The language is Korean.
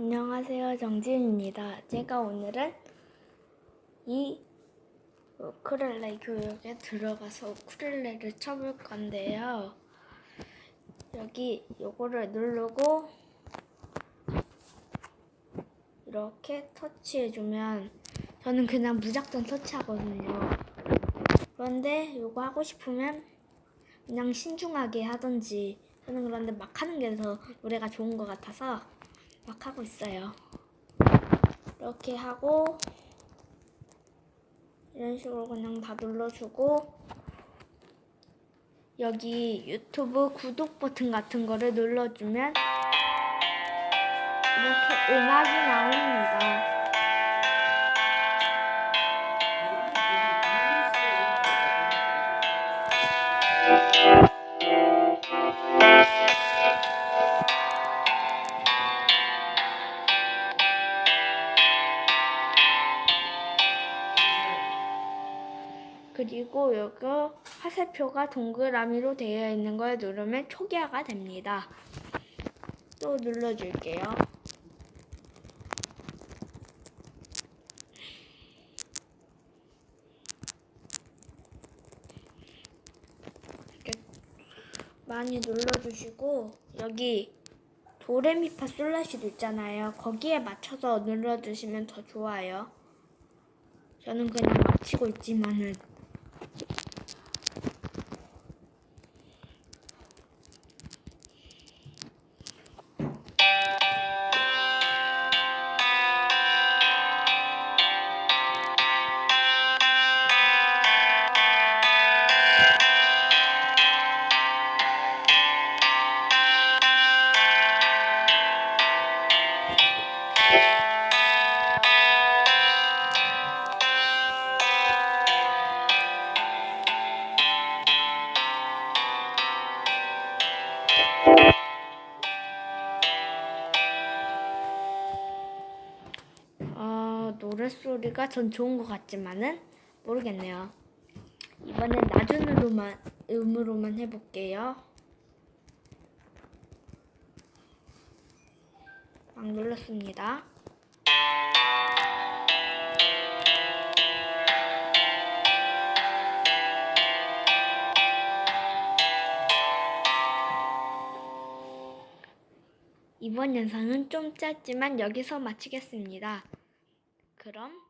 안녕하세요. 정지윤입니다. 제가 오늘은 이 우쿨렐레 교육에 들어가서 우쿨렐레를 쳐볼 건데요. 여기 요거를 누르고 이렇게 터치해주면 저는 그냥 무작정 터치하거든요. 그런데 요거 하고 싶으면 그냥 신중하게 하던지 저는 그런데 막 하는 게 더 노래가 좋은 것 같아서 막 하고 있어요. 이렇게 하고 이런 식으로 그냥 다 눌러주고 여기 유튜브 구독 버튼 같은 거를 눌러주면 이렇게 음악이 나옵니다. 그리고 여기 화살표가 동그라미로 되어 있는 걸 누르면 초기화가 됩니다. 또 눌러줄게요. 이렇게 많이 눌러주시고 여기 도레미파 솔라시도 있잖아요. 거기에 맞춰서 눌러주시면 더 좋아요. 저는 그냥 막 치고 있지만은 노랫소리가 전 좋은 것 같지만은 모르겠네요. 이번엔 낮은으로만 음으로만 해볼게요. 막 눌렀습니다. 이번 영상은 좀 짧지만 여기서 마치겠습니다. 그럼